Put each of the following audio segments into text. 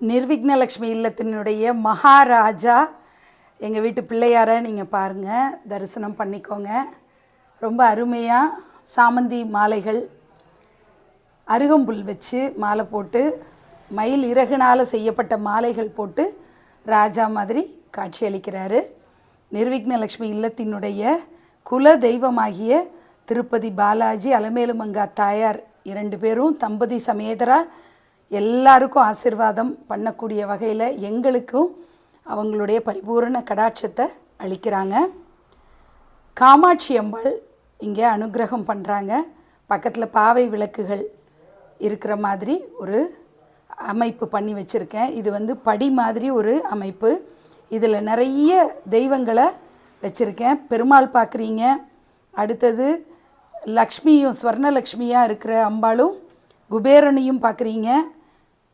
நிர்விக்னலக்ஷ்மி இல்லத்தினுடைய மகாராஜா. எங்கள் வீட்டு பிள்ளையாரை நீங்கள் பாருங்கள் தரிசனம் பண்ணிக்கோங்க. ரொம்ப அருமையாக சாமந்தி மாலைகள் அருகம்புல் வச்சு மாலை போட்டு மயில் இறகுனால் செய்யப்பட்ட மாலைகள் போட்டு ராஜா மாதிரி காட்சியளிக்கிறாரு நிர்விக்னலக்ஷ்மி இல்லத்தினுடைய குல தெய்வமாகிய திருப்பதி பாலாஜி அலமேலுமங்கா தாயார் இரண்டு பேரும் தம்பதி சமேதரா எல்லாருக்கும் ஆசிர்வாதம் பண்ணக்கூடிய வகையில் எங்களுக்கும் அவங்களுடைய பரிபூரண கடாட்சத்தை அளிக்கிறாங்க. காமாட்சி அம்பாள் இங்கே அனுக்கிரகம் பண்ணுறாங்க பக்கத்தில் பாவை விளக்குகள் இருக்கிற மாதிரி ஒரு அமைப்பு பண்ணி வச்சுருக்கேன். இது வந்து படி மாதிரி ஒரு அமைப்பு. இதில் நிறைய தெய்வங்களை வச்சுருக்கேன். பெருமாள் பார்க்குறீங்க அடுத்தது லக்ஷ்மியும் ஸ்வர்ணலக்ஷ்மியாக இருக்கிற அம்பாளும் குபேரனையும் பார்க்குறீங்க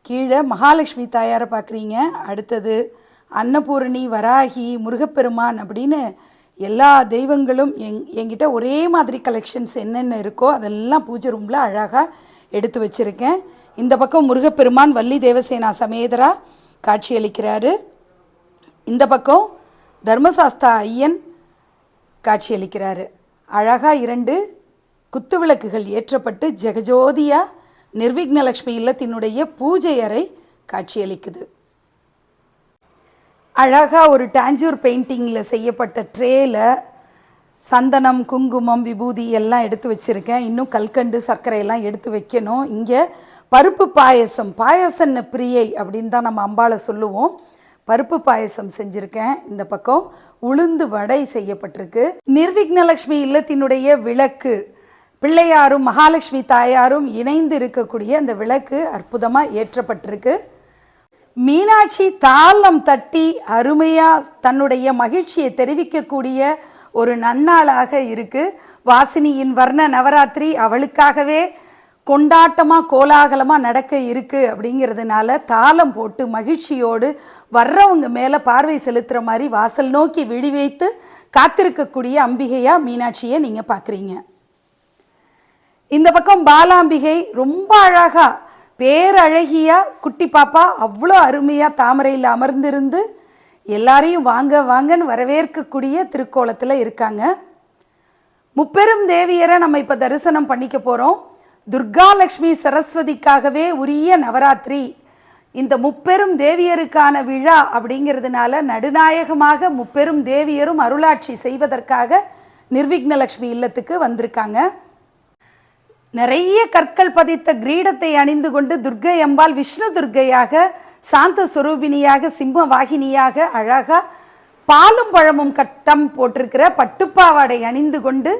கீழே மகாலட்சுமி தாயாரை பார்க்குறீங்க. அடுத்தது அன்னபூரணி வராகி முருகப்பெருமான் அப்படின்னு எல்லா தெய்வங்களும் எங் என்கிட்ட ஒரே மாதிரி கலெக்ஷன்ஸ் என்னென்ன இருக்கோ அதெல்லாம் பூஜை ரூமில் அழகாக எடுத்து வச்சுருக்கேன். இந்த பக்கம் முருகப்பெருமான் வள்ளி தேவசேனா சமேதரா காட்சியளிக்கிறாரு இந்த பக்கம் தர்மசாஸ்தா ஐயன் காட்சியளிக்கிறாரு அழகாக இரண்டு குத்து விளக்குகள் ஏற்றப்பட்டு ஜெகஜோதியா நிர்விக்னலக்ஷ்மி இல்லத்தினுடைய பூஜை அறை காட்சியளிக்குது. அழகாக ஒரு டாஞ்சூர் பெயிண்டிங்கில் செய்யப்பட்ட ட்ரேயில் சந்தனம் குங்குமம் விபூதி எல்லாம் எடுத்து வச்சுருக்கேன். இன்னும் கல்கண்டு சர்க்கரையெல்லாம் எடுத்து வைக்கணும். இங்கே பருப்பு பாயசம் பாயசன்ன பிரியை அப்படின்னு தான் நம்ம அம்பாளை சொல்லுவோம். பருப்பு பாயசம் செஞ்சுருக்கேன். இந்த பக்கம் உளுந்து வடை செய்யப்பட்டிருக்கு. நிர்விக்னலக்ஷ்மி இல்லத்தினுடைய விளக்கு பிள்ளையாரும் மகாலட்சுமி தாயாரும் இணைந்து இருக்கக்கூடிய அந்த விளக்கு அற்புதமாக ஏற்றப்பட்டிருக்கு. மீனாட்சி தாளம் தட்டி அருமையாக தன்னுடைய மகிழ்ச்சியை தெரிவிக்கக்கூடிய ஒரு நன்னாளாக இருக்குது வாசினியின் வர்ண நவராத்திரி அவளுக்காகவே கொண்டாட்டமாக கோலாகலமாக நடக்க இருக்கு அப்படிங்கிறதுனால தாளம் போட்டு மகிழ்ச்சியோடு வர்றவங்க மேலே பார்வை செலுத்துகிற மாதிரி வாசல் நோக்கி விழி வைத்து காத்திருக்கக்கூடிய அம்பிகையாக மீனாட்சியை நீங்கள் பார்க்குறீங்க இந்த பக்கம் பாலாம்பிகை ரொம்ப அழகா பேரழகியா குட்டி பாப்பா அவ்வளோ அருமையாக தாமரையில் அமர்ந்திருந்து எல்லாரையும் வாங்க வாங்கன்னு வரவேற்கக்கூடிய திருக்கோலத்தில் இருக்காங்க. முப்பெரும் தேவியரை நம்ம இப்போ தரிசனம் பண்ணிக்க போகிறோம் துர்கா லக்ஷ்மி சரஸ்வதிக்காகவே உரிய நவராத்திரி. இந்த முப்பெரும் தேவியருக்கான விழா அப்படிங்கிறதுனால நடுநாயகமாக முப்பெரும் தேவியரும் அருளாட்சி செய்வதற்காக நிர்விக்னலக்ஷ்மி இல்லத்துக்கு வந்திருக்காங்க. நிறைய கற்கள் பதித்த கிரீடத்தை அணிந்து கொண்டு துர்க்கை அம்பாள் விஷ்ணு துர்க்கையாக சாந்த சுரூபினியாக சிம்ம வாகினியாக அழகா பாலும் பழமும் கட்டம் போட்டிருக்கிற பட்டுப்பாவாடை அணிந்து கொண்டு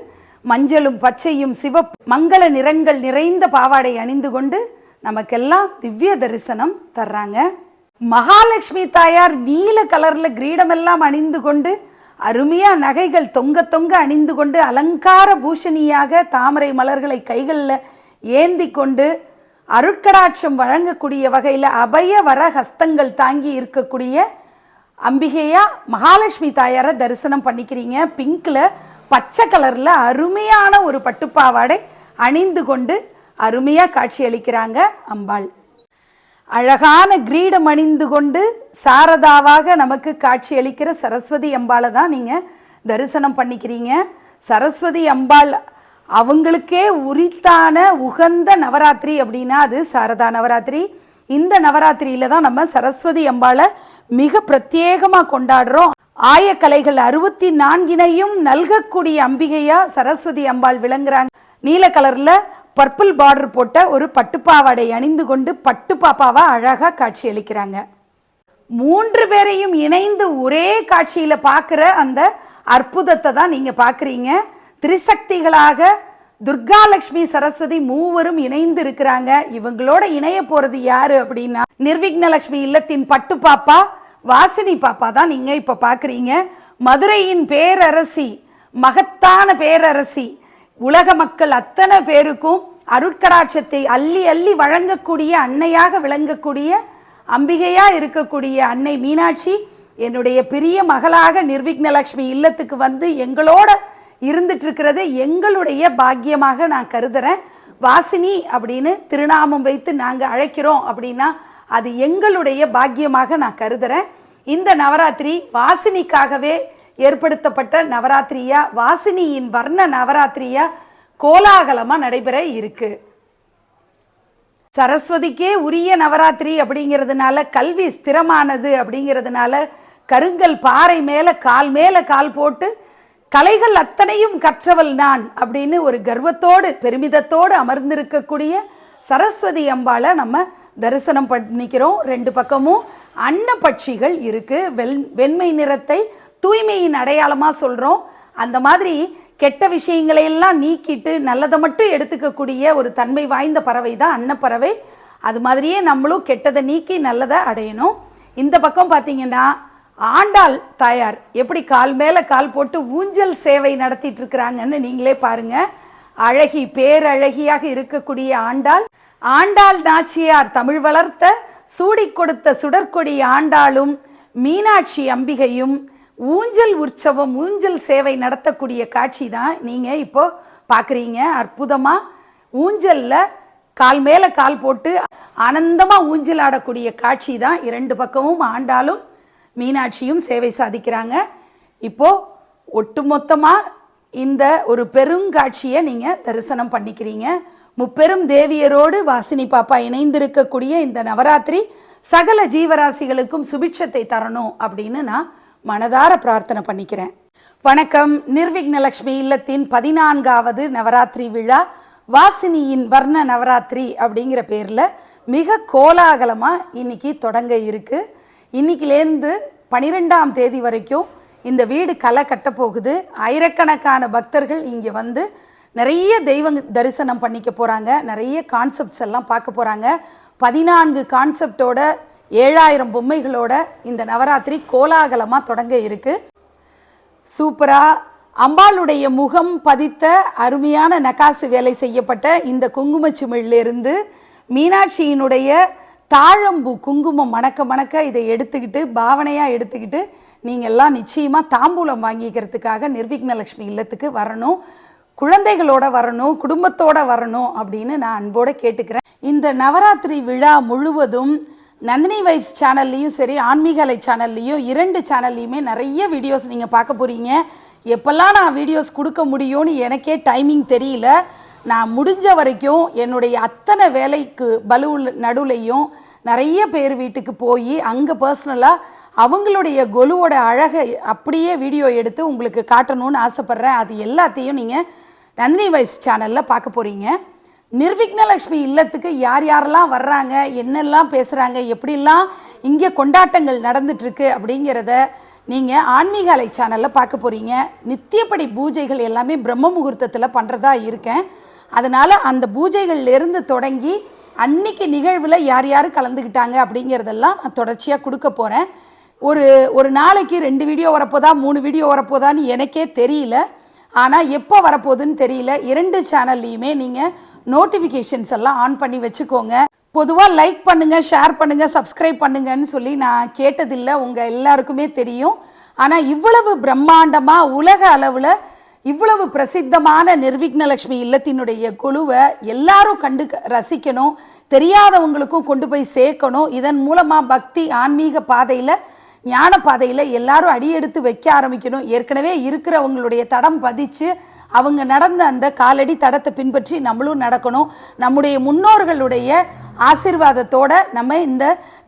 மஞ்சளும் பச்சையும் சிவ மங்கள நிறங்கள் நிறைந்த பாவாடை அணிந்து கொண்டு நமக்கெல்லாம் திவ்ய தரிசனம் தர்றாங்க. மகாலட்சுமி தாயார் நீல கலர்ல கிரீடமெல்லாம் அணிந்து கொண்டு அருமையாக நகைகள் தொங்க தொங்க அணிந்து கொண்டு அலங்கார பூஷணியாக தாமரை மலர்களை கைகளில் ஏந்தி கொண்டு அருட்கடாட்சம் வழங்கக்கூடிய வகையில் அபய வர ஹஸ்தங்கள் தாங்கி இருக்கக்கூடிய அம்பிகையா மகாலட்சுமி தாயாரை தரிசனம் பண்ணிக்கிறீங்க. பிங்க்ல பச்சை கலரில் அருமையான ஒரு பட்டுப்பாவாடை அணிந்து கொண்டு அருமையாக காட்சி அளிக்கிறாங்க அம்பாள். அழகான கிரீடம் அணிந்து கொண்டு சாரதாவாக நமக்கு காட்சி அளிக்கிற சரஸ்வதி அம்பாளை தான் நீங்கள் தரிசனம் பண்ணிக்கிறீங்க. சரஸ்வதி அம்பாள் அவங்களுக்கே உரித்தான உகந்த நவராத்திரி அப்படின்னா அது சாரதா நவராத்திரி. இந்த நவராத்திரியில் தான் நம்ம சரஸ்வதி அம்பாளை மிக பிரத்யேகமாக கொண்டாடுறோம். ஆயக்கலைகள் அறுபத்தி நான்கினையும் நல்கக்கூடிய அம்பிகையாக சரஸ்வதி அம்பாள் விளங்குறாங்க. நீல கலரில் பர்பிள் பார்டர் போட்ட ஒரு பட்டுப்பாவாடை அணிந்து கொண்டு பட்டு பாப்பாவா அழகாக காட்சி அளிக்கிறாங்க. மூன்று பேரையும் இணைந்து ஒரே காட்சியில் பார்க்குற அந்த அற்புதத்தை தான் நீங்கள் பார்க்குறீங்க திரிசக்திகளாக துர்காலட்சுமி சரஸ்வதி மூவரும் இணைந்து இருக்கிறாங்க. இவங்களோட இணைய போகிறது யாரு அப்படின்னா நிர்விக்னலக்ஷ்மி இல்லத்தின் பட்டு பாப்பா வாசினி பாப்பா தான் நீங்கள் இப்போ பார்க்குறீங்க மதுரையின் பேரரசி மகத்தான பேரரசி உலக மக்கள் அத்தனை பேருக்கும் அருட்கடாட்சத்தை அள்ளி அள்ளி வழங்கக்கூடிய அன்னையாக விளங்கக்கூடிய அம்பிகையா இருக்கக்கூடிய அன்னை மீனாட்சி என்னுடைய பெரிய மகளாக நிர்விக்னலக்ஷ்மி இல்லத்துக்கு வந்து எங்களோட இருந்துட்டு இருக்கிறத எங்களுடைய பாக்கியமாக நான் கருதுறேன். வாசினி அப்படின்னு திருநாமம் வைத்து நாங்கள் அழைக்கிறோம் அப்படின்னா அது எங்களுடைய பாக்கியமாக நான் கருதுறேன். இந்த நவராத்திரி வாசினிக்காகவே ஏற்படுத்தப்பட்ட நவராத்திரியா? வாசினியின் வர்ண நவராத்திரியா? கோலாகலமாக நடைபெற இருக்கு. சரஸ்வதிக்கே உரிய நவராத்திரி அப்படிங்கிறதுனால கல்வி ஸ்திரமானது அப்படிங்கிறதுனால கருங்கல் பாறை மேலே கால் மேலே கால் போட்டு கலைகள் அத்தனையும் கற்றவள் நான் அப்படின்னு ஒரு கர்வத்தோடு பெருமிதத்தோடு அமர்ந்திருக்கக்கூடிய சரஸ்வதி அம்பாளை நம்ம தரிசனம் பண்ணிக்கிறோம். ரெண்டு பக்கமும் அன்னப்பட்சிகள் இருக்குது வெண் வெண்மை நிறத்தை தூய்மையின் அடையாளமாக சொல்கிறோம் அந்த மாதிரி கெட்ட விஷயங்களை எல்லாம் நீக்கிட்டு நல்லதை மட்டும் எடுத்துக்கக்கூடிய ஒரு தன்மை வாய்ந்த பறவை தான் அன்னப்பறவை. அது மாதிரியே நம்மளும் கெட்டதை நீக்கி நல்லதை அடையணும். இந்த பக்கம் பார்த்தீங்கன்னா ஆண்டாள் தாயார் எப்படி கால் மேலே கால் போட்டு ஊஞ்சல் சேவை நடத்திட்டு இருக்கிறாங்கன்னு நீங்களே பாருங்க. அழகி பேரழகியாக இருக்கக்கூடிய ஆண்டாள். ஆண்டாள் நாச்சியார் தமிழ் வளர்த்த சூடி கொடுத்த சுடற்கொடி ஆண்டாளும் மீனாட்சி அம்பிகையும் ஊஞ்சல் உற்சவம் ஊஞ்சல் சேவை நடத்தக்கூடிய காட்சி தான் நீங்கள் இப்போது பார்க்குறீங்க அற்புதமாக ஊஞ்சலில் கால் மேலே கால் போட்டு ஆனந்தமாக ஊஞ்சல் ஆடக்கூடிய காட்சி தான் இரண்டு பக்கமும் ஆண்டாலும் மீனாட்சியும் சேவை சாதிக்கிறாங்க. இப்போது ஒட்டுமொத்தமாக இந்த ஒரு பெருங்காட்சியை நீங்கள் தரிசனம் பண்ணிக்கிறீங்க. முப்பெரும் தேவியரோடு வாசினி பாப்பா இணைந்திருக்கக்கூடிய இந்த நவராத்திரி சகல ஜீவராசிகளுக்கும் சுபிட்சத்தை தரணும் அப்படின்னு நான் மனதார பிரார்த்தனை பண்ணிக்கிறேன். வணக்கம். நிர்விக்னலக்ஷ்மி இல்லத்தின் பதினான்காவது நவராத்திரி விழா வாசினியின் வர்ண நவராத்திரி அப்படிங்கிற பேரில் மிக கோலாகலமாக இன்னைக்கு தொடங்க இருக்குது இன்னைக்கிலேருந்து பனிரெண்டாம் தேதி வரைக்கும் இந்த வீடு களை கட்டப்போகுது ஆயிரக்கணக்கான பக்தர்கள் இங்கே வந்து நிறைய தெய்வ தரிசனம் பண்ணிக்க போகிறாங்க நிறைய கான்செப்ட்ஸ் எல்லாம் பார்க்க போகிறாங்க பதினான்கு கான்செப்டோட ஏழாயிரம் பொம்மைகளோட இந்த நவராத்திரி கோலாகலமாக தொடங்க இருக்கு. சூப்பராக அம்பாளுடைய முகம் பதித்த அருமையான நகாசு வேலை செய்யப்பட்ட இந்த குங்குமச்சிமிழிலிருந்து மீனாட்சியினுடைய தாழம்பூ குங்குமம் மணக்க மணக்க இதை எடுத்துக்கிட்டு பாவனையாக எடுத்துக்கிட்டு நீங்கள்லாம் நிச்சயமாக தாம்பூலம் வாங்கிக்கிறதுக்காக நிர்விக்னலக்ஷ்மி இல்லத்துக்கு வரணும். குழந்தைகளோட வரணும் குடும்பத்தோட வரணும் அப்படின்னு நான் அன்போடு கேட்டுக்கிறேன். இந்த நவராத்திரி விழா முழுவதும் நந்தினி வைப்ஸ் சேனல்லையும் சரி ஆன்மீகலை சேனல்லையும் இரண்டு சேனல்லையுமே நிறைய வீடியோஸ் நீங்கள் பார்க்க போகிறீங்க எப்போல்லாம் நான் வீடியோஸ் கொடுக்க முடியும்னு எனக்கே டைமிங் தெரியல. நான் முடிஞ்ச வரைக்கும் என்னுடைய அத்தனை வேலைக்கு பலு நடுவுலையும் நிறைய பேர் வீட்டுக்கு போய் அங்கே பர்சனலாக அவங்களுடைய கொலுவோட அழகை அப்படியே வீடியோ எடுத்து உங்களுக்கு காட்டணும்னு ஆசைப்பட்றேன். அது எல்லாத்தையும் நீங்கள் நந்தினி வைப்ஸ் சேனலில் பார்க்க போகிறீங்க நிர்விக்னலக்ஷ்மி இல்லத்துக்கு யார் யாரெல்லாம் வர்றாங்க என்னெல்லாம் பேசுகிறாங்க எப்படிலாம் இங்கே கொண்டாட்டங்கள் நடந்துட்டுருக்கு அப்படிங்கிறத நீங்கள் ஆன்மீக அலை சேனலில் பார்க்க போகிறீங்க நித்தியப்படி பூஜைகள் எல்லாமே பிரம்ம முகூர்த்தத்தில் பண்ணுறதா இருக்கேன். அதனால் அந்த பூஜைகள்லேருந்து தொடங்கி அன்னைக்கு நிகழ்வில் யார் யார் கலந்துக்கிட்டாங்க அப்படிங்கிறதெல்லாம் நான் தொடர்ச்சியாக கொடுக்க போகிறேன் ஒரு ஒரு நாளைக்கு ரெண்டு வீடியோ வரப்போதா மூணு வீடியோ வரப்போதான்னு எனக்கே தெரியல. ஆனால் எப்போ வரப்போகுதுன்னு தெரியல. இரண்டு சேனல்லையுமே நீங்கள் நோட்டிஃபிகேஷன்ஸ் எல்லாம் ஆன் பண்ணி வச்சுக்கோங்க. பொதுவாக லைக் பண்ணுங்கள் ஷேர் பண்ணுங்கள் சப்ஸ்கிரைப் பண்ணுங்கன்னு சொல்லி நான் கேட்டதில்லை. உங்கள் எல்லாருக்குமே தெரியும். ஆனால் இவ்வளவு பிரம்மாண்டமாக உலக அளவில் இவ்வளவு பிரசித்தமான நிர்விக்னலக்ஷ்மி இல்லத்தினுடைய குழுவை எல்லாரும் கண்டு ரசிக்கணும். தெரியாதவங்களுக்கும் கொண்டு போய் சேர்க்கணும். இதன் மூலமாக பக்தி ஆன்மீக பாதையில் ஞான பாதையில் எல்லாரும் அடியெடுத்து வைக்க ஆரம்பிக்கணும். ஏற்கனவே இருக்கிறவங்களுடைய தடம் பதிச்சு அவங்க நடந்த அந்த காலடி தடத்தை பின்பற்றி நம்மளும் நடக்கணும். நம்முடைய முன்னோர்களுடைய ஆசிர்வாதத்தோட நம்ம இந்த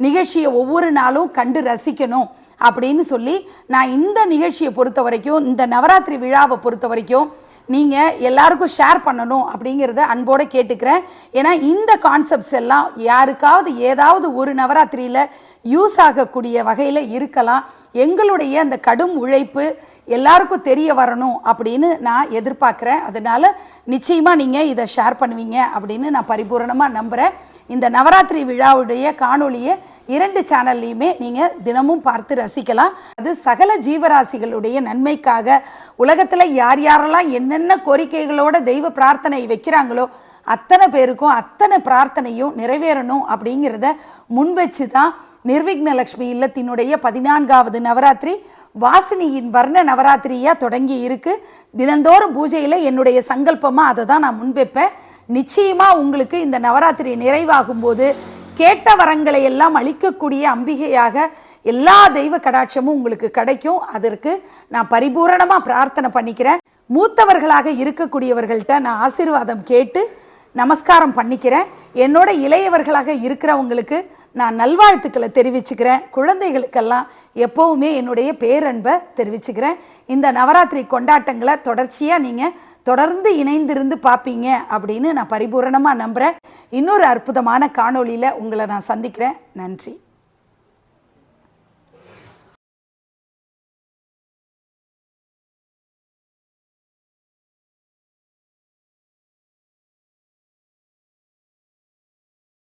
நிகழ்ச்சியை ஒவ்வொரு நாளும் கண்டு ரசிக்கணும் அப்படின்னு சொல்லி நான் இந்த நிகழ்ச்சியை பொறுத்த வரைக்கும் இந்த நவராத்திரி விழாவை பொறுத்த வரைக்கும் நீங்கள் எல்லாருக்கும் ஷேர் பண்ணணும் அப்படிங்கிறத அன்போடு கேட்டுக்கிறேன். ஏன்னா இந்த கான்செப்ட்ஸ் எல்லாம் யாருக்காவது ஏதாவது ஒரு நவராத்திரியில் யூஸ் ஆகக்கூடிய வகையில் இருக்கலாம். எங்களுடைய அந்த கடும் உழைப்பு எல்லாருக்கும் தெரிய வரணும் அப்படின்னு நான் எதிர்பார்க்குறேன். அதனால் நிச்சயமாக நீங்கள் இதை ஷேர் பண்ணுவீங்க அப்படின்னு நான் பரிபூரணமாக நம்புகிறேன் இந்த நவராத்திரி விழாவுடைய காணொளியை இரண்டு சேனல்லையுமே நீங்கள் தினமும் பார்த்து ரசிக்கலாம். அது சகல ஜீவராசிகளுடைய நன்மைக்காக உலகத்தில் யார் யாரெல்லாம் என்னென்ன கோரிக்கைகளோட தெய்வ பிரார்த்தனை வைக்கிறாங்களோ அத்தனை பேருக்கும் அத்தனை பிரார்த்தனையும் நிறைவேறணும் அப்படிங்கிறத முன் வச்சு தான் நிர்விக்னலக்ஷ்மி இல்லத்தினுடைய பதினான்காவது நவராத்திரி வாசினியின் வர்ண நவராத்திரியாக தொடங்கி இருக்கு. தினந்தோறும் பூஜையில் என்னுடைய சங்கல்பமாக அதை தான் நான் முன்வைப்பேன். நிச்சயமாக உங்களுக்கு இந்த நவராத்திரி நிறைவாகும் போது கேட்ட வரங்களை எல்லாம் அளிக்கக்கூடிய அம்பிகையாக எல்லா தெய்வ கடாட்சமும் உங்களுக்கு கிடைக்கும். அதற்கு நான் பரிபூரணமாக பிரார்த்தனை பண்ணிக்கிறேன். மூத்தவர்களாக இருக்கக்கூடியவர்கள்ட்ட நான் ஆசீர்வாதம் கேட்டு நமஸ்காரம் பண்ணிக்கிறேன். என்னோட இளையவர்களாக இருக்கிறவங்களுக்கு நான் நல்வாழ்த்துக்களை தெரிவிச்சுக்கிறேன். குழந்தைகளுக்கெல்லாம் எப்போவுமே என்னுடைய பேரன்பை தெரிவிச்சுக்கிறேன். இந்த நவராத்திரி கொண்டாட்டங்களை தொடர்ச்சியாக நீங்கள் தொடர்ந்து இணைந்திருந்து பார்ப்பீங்க அப்படின்னு நான் பரிபூரணமாக நம்புகிறேன் இன்னொரு அற்புதமான காணொளியில் உங்களை நான் சந்திக்கிறேன். நன்றி.